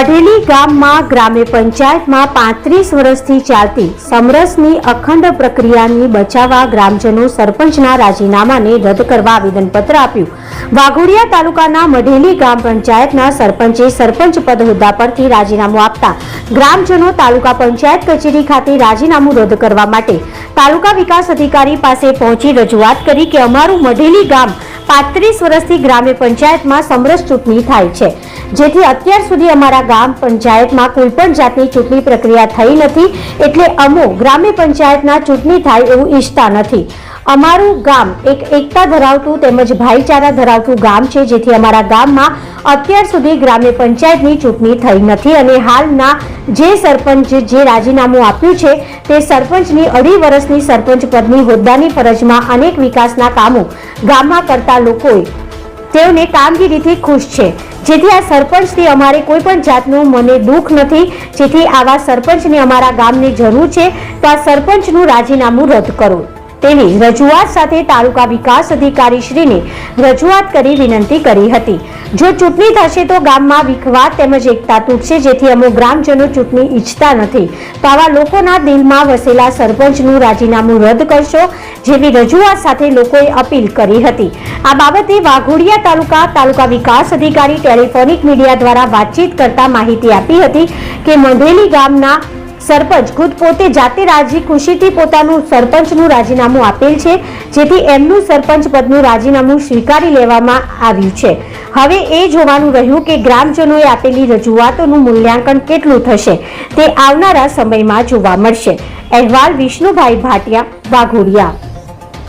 મઢેલી ગામમાં ગ્રામ્ય પંચાયતમાં પાંત્રીસ વર્ષથી ચાલતી સમરસની અખંડ પ્રક્રિયાની બચાવવા ગ્રામજનો સરપંચના રાજીનામાને રદ કરવા આવેદનપત્ર આપ્યું. વાઘોડિયા તાલુકાના મઢેલી ગ્રામ પંચાયતના સરપંચે સરપંચ પદ હોદ્દા પરથી રાજીનામું આપતા ગ્રામજનો તાલુકા પંચાયત કચેરી ખાતે રાજીનામું રદ કરવા માટે તાલુકા વિકાસ અધિકારી પાસે પહોંચી રજૂઆત કરી કે અમારું મઢેલી ગામ પાંત્રીસ વર્ષથી ગ્રામ્ય પંચાયતમાં સમરસ ચૂંટણી થાય છે. જેથી અત્યાર સુધી અમારા ગામ પંચાયતમાં કોઈ પણ જાતની ચૂંટણી પ્રક્રિયા થઈ નથી, એટલે અમો ગ્રામ્ય પંચાયતના ચૂંટણી થાય એવું ઈચ્છતા નથી. અમારું ગામ એક એકતા ધરાવતું તેમજ ભાઈચારા ધરાવતું ગામ છે, જેથી અમારા ગામમાં અત્યાર સુધી ગ્રામ્ય પંચાયતની ચૂંટણી થઈ નથી અને હાલના જે સરપંચ જે રાજીનામું આપ્યું છે, તે સરપંચની અઢી વર્ષની સરપંચ પદની હોદ્દાની ફરજમાં અનેક વિકાસના કામો ગામમાં કરતા લોકોએ તેઓને કામગીરીથી ખુશ છે. જેથી આ સરપંચથી અમારે કોઈ પણ જાતનું મને દુઃખ નથી. જેથી આવા સરપંચની અમારા ગામને જરૂર છે, તો આ સરપંચનું રાજીનામું રદ કરો. તેવી રજૂઆત સાથે તાલુકા વિકાસ અધિકારી શ્રીને રજૂઆત કરી વિનંતી કરી હતી. જો ચૂંટણી થશે તો ગામમાં વિખવાદ તેમજ એકતા તૂટશે, જેથી અમુક ગ્રામજનો ચૂંટણી ઈચ્છતા નથી. તો લોકોના દિલમાં વસેલા સરપંચનું રાજીનામું રદ કરશો જેવી રજૂઆત સાથે લોકોએ અપીલ કરી હતી. આ બાબતે વાઘોડિયા તાલુકા તાલુકા વિકાસ અધિકારી ટેલિફોનિક મીડિયા દ્વારા વાતચીત કરતા માહિતી આપી હતી કે, મંઢેલી ગામના સરપંચ ખુદ પોતે જાતે રાજી ખુશીથી પોતાનું સરપંચનું રાજીનામું આપેલ છે, જેથી એમનું સરપંચ પદનું રાજીનામું સ્વીકારી લેવામાં આવ્યું છે. હવે એ જોવાનું રહ્યું કે ગ્રામજનોએ આપેલી રજૂઆતોનું મૂલ્યાંકન કેટલું થશે, તે આવનારા સમયમાં જોવા મળશે. અહેવાલ વિષ્ણુભાઈ ભાટિયા, વાઘોડિયા.